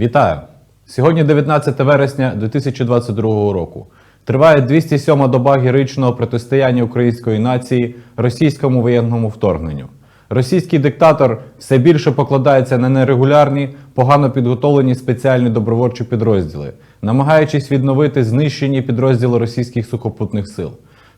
Вітаю! Сьогодні 19 вересня 2022 року. Триває 207-ма доба героїчного протистояння української нації російському воєнному вторгненню. Російський диктатор все більше покладається на нерегулярні, погано підготовлені спеціальні добровольчі підрозділи, намагаючись відновити знищені підрозділи російських сухопутних сил.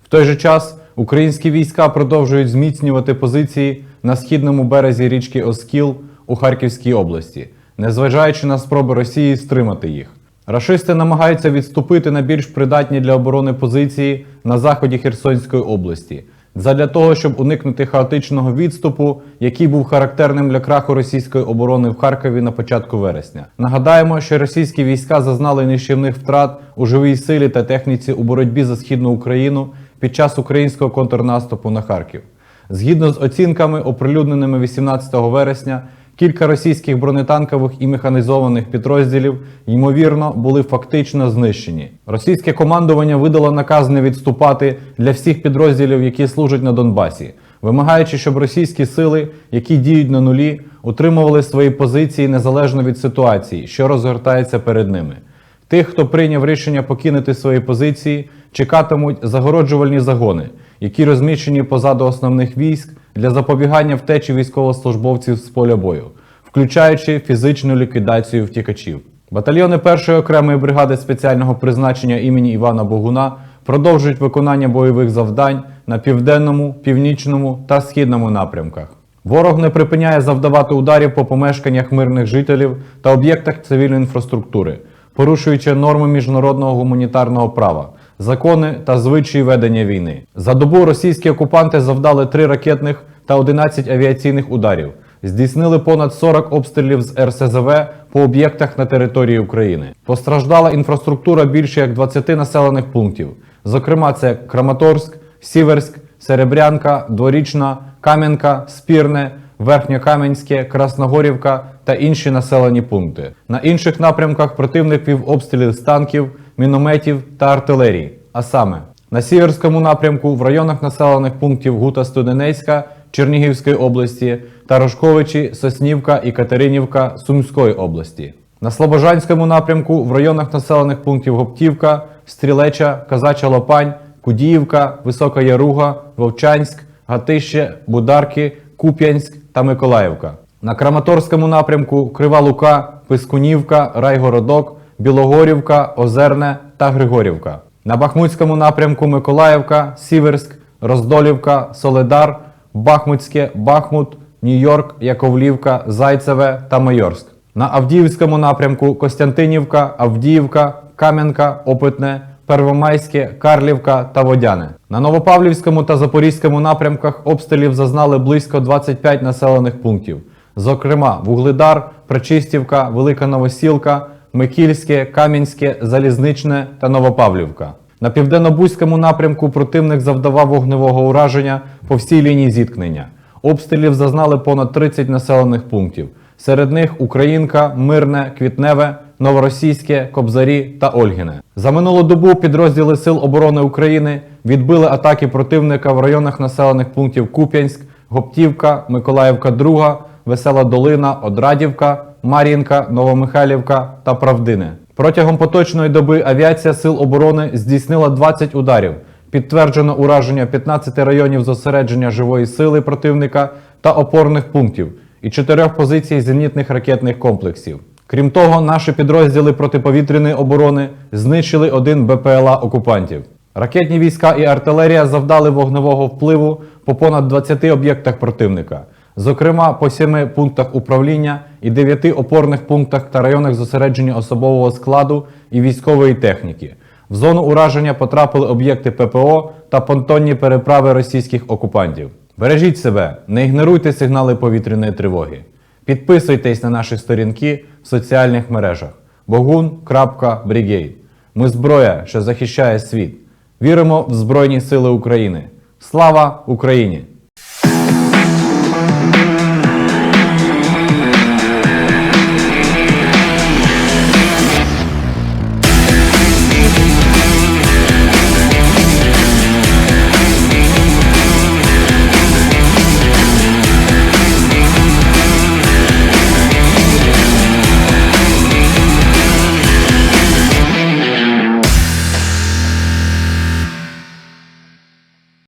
В той же час українські війська продовжують зміцнювати позиції на східному березі річки Оскіл у Харківській області, незважаючи на спроби Росії стримати їх. Рашисти намагаються відступити на більш придатні для оборони позиції на заході Херсонської області, задля того, щоб уникнути хаотичного відступу, який був характерним для краху російської оборони в Харкові на початку вересня. Нагадаємо, що російські війська зазнали нищівних втрат у живій силі та техніці у боротьбі за східну Україну під час українського контрнаступу на Харків. Згідно з оцінками, оприлюдненими 18 вересня, кілька російських бронетанкових і механізованих підрозділів, ймовірно, були фактично знищені. Російське командування видало наказ не відступати для всіх підрозділів, які служать на Донбасі, вимагаючи, щоб російські сили, які діють на нулі, утримували свої позиції незалежно від ситуації, що розгортається перед ними. Тих, хто прийняв рішення покинути свої позиції, чекатимуть загороджувальні загони, які розміщені позаду основних військ для запобігання втечі військовослужбовців з поля бою, включаючи фізичну ліквідацію втікачів. Батальйони першої окремої бригади спеціального призначення імені Івана Богуна продовжують виконання бойових завдань на південному, північному та східному напрямках. Ворог не припиняє завдавати ударів по помешканнях мирних жителів та об'єктах цивільної інфраструктури, порушуючи норми міжнародного гуманітарного права, закони та звичаї ведення війни. За добу російські окупанти завдали 3 ракетних та 11 авіаційних ударів, здійснили понад 40 обстрілів з РСЗВ по об'єктах на території України. Постраждала інфраструктура більше як 20 населених пунктів. Зокрема, це Краматорськ, Сіверськ, Серебрянка, Дворічна, Кам'янка, Спірне, Верхньокам'янське, Красногорівка та інші населені пункти. На інших напрямках противник вів обстріли з танків, мінометів та артилерії. А саме на Сіверському напрямку в районах населених пунктів Гута Студенецька Чернігівської області та Рожковичі, Соснівка і Катеринівка Сумської області. На Слобожанському напрямку в районах населених пунктів Гоптівка, Стрілеча, Казача Лопань, Кудіївка, Висока Яруга, Вовчанськ, Гатище, Бударки, Куп'янськ та Миколаївка. На Краматорському напрямку Крива Лука, Пискунівка, Райгородок, Білогорівка, Озерне та Григорівка. На Бахмутському напрямку Миколаївка, Сіверськ, Роздолівка, Соледар, Бахмутське, Бахмут, Нью-Йорк, Яковлівка, Зайцеве та Майорськ. На Авдіївському напрямку Костянтинівка, Авдіївка, Кам'янка, Опитне, Первомайське, Карлівка та Водяне. На Новопавлівському та Запорізькому напрямках обстрілів зазнали близько 25 населених пунктів. Зокрема, Вугледар, Пречистівка, Велика Новосілка, Микільське, Кам'янське, Залізничне та Новопавлівка. На південно-бузькому напрямку противник завдавав вогневого ураження по всій лінії зіткнення. Обстрілів зазнали понад 30 населених пунктів. Серед них Українка, Мирне, Квітневе, Новоросійське, Кобзарі та Ольгіне. За минулу добу підрозділи Сил оборони України відбили атаки противника в районах населених пунктів Куп'янськ, Гоптівка, Миколаївка, Друга, Весела Долина, Одрадівка, Мар'їнка, Новомихайлівка та Правдине. Протягом поточної доби авіація Сил оборони здійснила 20 ударів. Підтверджено ураження 15 районів зосередження живої сили противника та опорних пунктів і 4 позицій зенітних ракетних комплексів. Крім того, наші підрозділи протиповітряної оборони знищили один БПЛА окупантів. Ракетні війська і артилерія завдали вогневого впливу по понад 20 об'єктах противника, зокрема по 7 пунктах управління і 9 опорних пунктах та районах зосередження особового складу і військової техніки. В зону ураження потрапили об'єкти ППО та понтонні переправи російських окупантів. Бережіть себе, не ігноруйте сигнали повітряної тривоги. Підписуйтесь на наші сторінки в соціальних мережах bogun.brigade. Ми зброя, що захищає світ. Віримо в Збройні Сили України. Слава Україні!